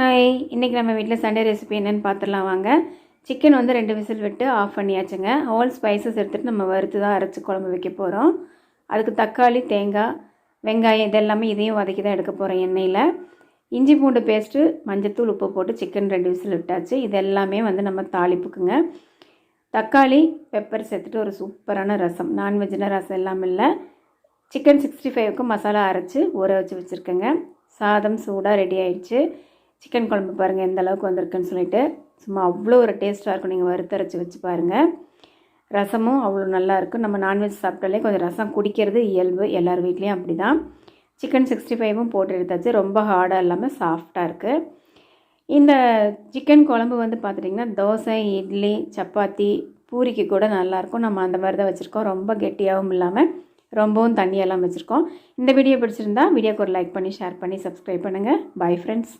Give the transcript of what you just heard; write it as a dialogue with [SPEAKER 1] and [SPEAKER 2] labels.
[SPEAKER 1] Hi இன்றைக்கி நம்ம வீட்டில் சண்டே ரெசிபி என்னென்னு பார்த்துடலாம் வாங்க. சிக்கன் வந்து ரெண்டு விசில் விட்டு ஆஃப் பண்ணியாச்சுங்க. ஆல் ஸ்பைசஸ் எடுத்துகிட்டு நம்ம வறுத்து தான் அரைச்சி குழம்பு வைக்க போகிறோம் அதுக்கு தக்காளி தேங்காய் வெங்காயம் இதெல்லாமே இதையும் வதக்கி தான் எடுக்க போகிறோம் எண்ணெயில். இஞ்சி பூண்டு பேஸ்ட்டு மஞ்சத்தூள் உப்பு போட்டு சிக்கன் ரெண்டு விசில் விட்டாச்சு. இது எல்லாமே வந்து நம்ம தாளிப்புக்குங்க. தக்காளி பெப்பர் சேர்த்துட்டு ஒரு சூப்பரான ரசம். நான்வெஜ்னா ரசம் எல்லாம் இல்லை. சிக்கன் சிக்ஸ்டி ஃபைவ்க்கு மசாலா அரைச்சி ஊற வச்சு வச்சுருக்கேங்க. சாதம் சூடாக ரெடி ஆயிடுச்சு. சிக்கன் குழம்பு பாருங்கள் எந்த அளவுக்கு வந்திருக்குன்னு சொல்லிட்டு. சும்மா அவ்வளோ ஒரு டேஸ்ட்டாக இருக்கும். நீங்கள் வறுத்தரைச்சி வச்சு பாருங்கள் ரசமும் அவ்வளோ நல்லாயிருக்கும் நம்ம நான்வெஜ் சாப்பிட்டாலே கொஞ்சம் ரசம் குடிக்கிறது இயல்பு. எல்லார் வீட்லேயும் அப்படி தான் சிக்கன் சிக்ஸ்டி ஃபைவும் போட்டு எடுத்தாச்சு. ரொம்ப ஹார்டாக இல்லாமல் சாஃப்டாக இருக்குது இந்த சிக்கன் குழம்பு வந்து பார்த்துட்டிங்கன்னா தோசை இட்லி சப்பாத்தி பூரிக்கு கூட நல்லாயிருக்கும் நம்ம அந்த மாதிரி தான் வச்சுருக்கோம். ரொம்ப கெட்டியாகவும் இல்லாமல் ரொம்பவும் தண்ணியெல்லாம் வச்சுருக்கோம். இந்த வீடியோ பிடிச்சிருந்தா வீடியோக்கு ஒரு லைக் பண்ணி ஷேர் பண்ணி சப்ஸ்கிரைப் பண்ணுங்கள் பை ஃப்ரெண்ட்ஸ்